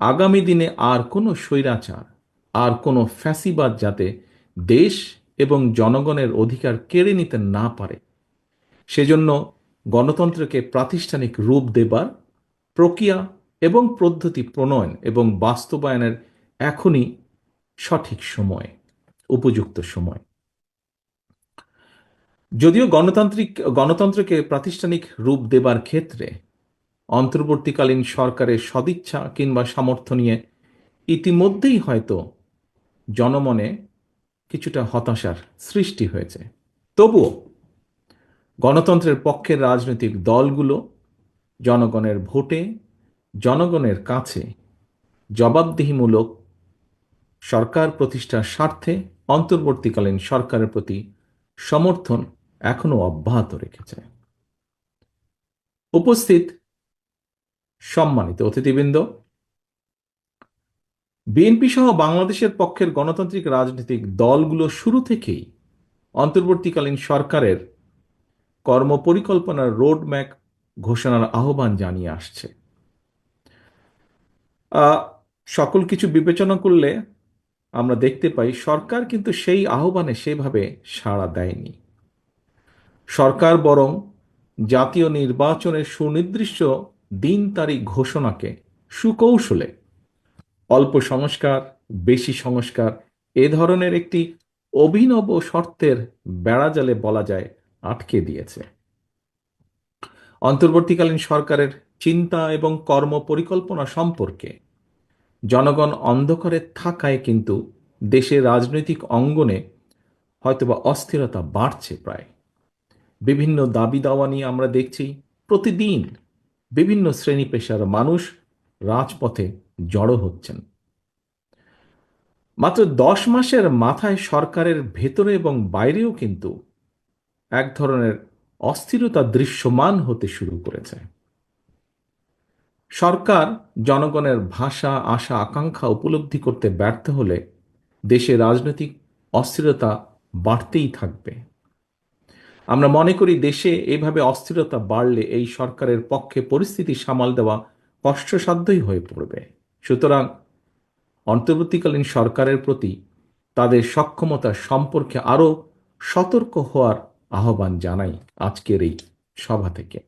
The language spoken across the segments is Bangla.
আগামী দিনে আর কোনো স্বৈরাচার, আর কোনো ফ্যাসিবাদ যাতে দেশ এবং জনগণের অধিকার কেড়ে নিতে না পারে। সেজন্য গণতন্ত্রকে প্রাতিষ্ঠানিক রূপ দেবার, প্রক্রিয়া এবং পদ্ধতি প্রণয়ন এবং বাস্তবায়নের এখনই সঠিক সময়, উপযুক্ত সময়। যদিও গণতান্ত্রিক, গণতন্ত্রকে প্রাতিষ্ঠানিক রূপ দেবার ক্ষেত্রে অন্তর্বর্তীকালীন সরকারের সদিচ্ছা কিংবা সামর্থ্য নিয়ে ইতিমধ্যেই হয়তো জনমনে কিছুটা হতাশার সৃষ্টি হয়েছে। তবুও গণতন্ত্রের পক্ষের রাজনৈতিক দলগুলো জনগণের ভোটে, জনগণের কাছে জবাবদিহিমূলক সরকার প্রতিষ্ঠার স্বার্থে অন্তর্বর্তীকালীন সরকারের প্রতি সমর্থন এখনও অব্যাহত রেখেছে। উপস্থিত সম্মানিত অতিথিবৃন্দ বিএনপি সহ বাংলাদেশের পক্ষের গণতান্ত্রিক রাজনৈতিক দলগুলো শুরু থেকেই অন্তর্বর্তীকালীন সরকারের কর্মপরিকল্পনার রোডম্যাপ ঘোষণার আহ্বান জানিয়ে আসছে। সকল কিছু বিবেচনা করলে আমরা দেখতে পাই সরকার কিন্তু সেই আহ্বানে সেভাবে সাড়া দেয়নি। সরকার বরং জাতীয় নির্বাচনের সুনির্দিষ্ট দিন তারিখ ঘোষণাকে সুকৌশলে। অল্প সংস্কার, বেশি সংস্কার, এ ধরনের একটি অভিনব শর্তের বেড়াজালে বলা যায়, আটকে দিয়েছে। অন্তর্বর্তীকালীন সরকারের চিন্তা এবং কর্ম পরিকল্পনা সম্পর্কে জনগণ অন্ধকারে থাকায় কিন্তু দেশের রাজনৈতিক অঙ্গনে হয়তোবা অস্থিরতা বাড়ছে প্রায়। বিভিন্ন দাবি দাওয়া নিয়ে আমরা দেখছি প্রতিদিন বিভিন্ন শ্রেণি পেশার মানুষ রাজপথে জড়ো হচ্ছেন। মাত্র দশ মাসের মাথায় সরকারের ভেতরে এবং বাইরেও কিন্তু এক ধরনের অস্থিরতা দৃশ্যমান হতে শুরু করেছে। সরকার জনগণের ভাষা, আশা, আকাঙ্ক্ষা উপলব্ধি করতে ব্যর্থ হলে দেশে রাজনৈতিক অস্থিরতা বাড়তেই থাকবে। আমরা মনে করি দেশে এভাবে অস্থিরতা বাড়লে এই সরকারের পক্ষে পরিস্থিতি সামাল দেওয়া কষ্টসাধ্যই হয়ে পড়বে। সুতরাং অন্তর্বর্তীকালীন সরকারের প্রতি তাদের সক্ষমতা সম্পর্কে আরও সতর্ক হওয়ার আহ্বান জানাই আজকের এই সভা থেকে।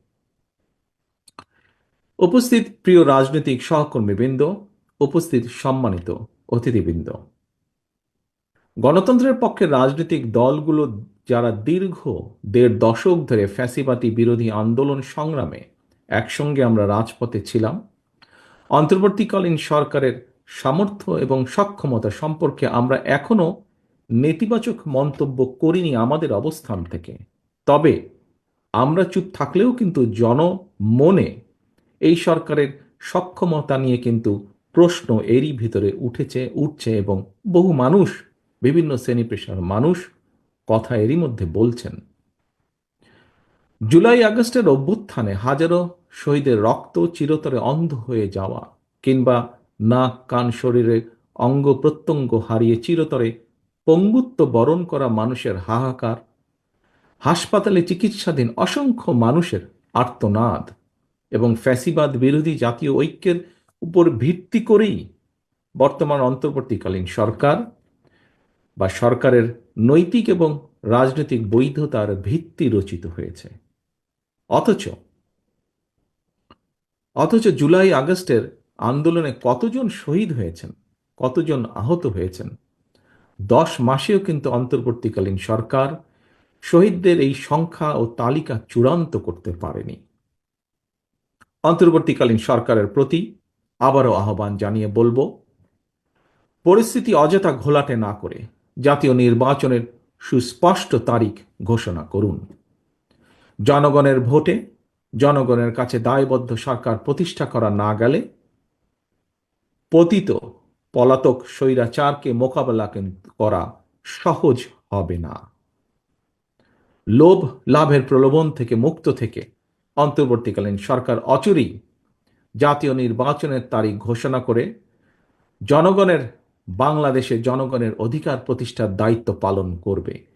উপস্থিত প্রিয় রাজনৈতিক সহকর্মীবৃন্দ, উপস্থিত সম্মানিত অতিথিবৃন্দ। গণতন্ত্রের পক্ষে রাজনৈতিক দলগুলো যারা দীর্ঘ দেড় দশক ধরে ফ্যাসিবাদী বিরোধী আন্দোলন সংগ্রামে একসঙ্গে আমরা রাজপথে ছিলাম, অন্তর্বর্তীকালীন সরকারের সামর্থ্য এবং সক্ষমতা সম্পর্কে আমরা এখনও নেতিবাচক মন্তব্য করিনি আমাদের অবস্থান থেকে। তবে আমরা চুপ থাকলেও কিন্তু জনমনে এই সরকারের সক্ষমতা নিয়ে কিন্তু প্রশ্ন এরই ভিতরে উঠেছে, উঠছে এবং বহু মানুষ, বিভিন্ন শ্রেণি পেশার মানুষ কথা এরই মধ্যে বলছেন। জুলাই আগস্টের অভ্যুত্থানে হাজারো শহীদের রক্ত চিরতরে অন্ধ হয়ে যাওয়া কিংবা নাক, কান শরীরে অঙ্গ প্রত্যঙ্গ হারিয়ে চিরতরে পঙ্গুত্ব বরণ করা মানুষের হাহাকার, হাসপাতালে চিকিৎসাধীন অসংখ্য মানুষের আর্তনাদ এবং ফ্যাসিবাদ বিরোধী জাতীয় ঐক্যের উপর ভিত্তি করেই বর্তমান অন্তর্বর্তীকালীন সরকার বা সরকারের নৈতিক এবং রাজনৈতিক বৈধতার ভিত্তি রচিত হয়েছে। অথচ অথচ জুলাই আগস্টের আন্দোলনে কতজন শহীদ হয়েছেন, কতজন আহত হয়েছেন, দশ মাসেও কিন্তু অন্তর্বর্তীকালীন সরকার শহীদদের এই সংখ্যা ও তালিকা চূড়ান্ত করতে পারেনি। অন্তর্বর্তীকালীন সরকারের প্রতি আবারও আহ্বান জানিয়ে বলব, পরিস্থিতি অযথা ঘোলাটে না করে জাতীয় নির্বাচনের সুস্পষ্ট তারিখ ঘোষণা করুন। জনগণের ভোটে জনগণের কাছে দায়বদ্ধ সরকার প্রতিষ্ঠা করা না গেলে পতিত পলাতক স্বৈরাচারকে মোকাবেলা করা সহজ হবে না। লোভ লাভের প্রলোভন থেকে মুক্ত থেকে অন্তর্বর্তীকালীন সরকার অচুরি জাতীয় নির্বাচনের তারিখ ঘোষণা করে জনগণের বাংলাদেশে জনগণের অধিকার প্রতিষ্ঠার দায়িত্ব পালন করবে।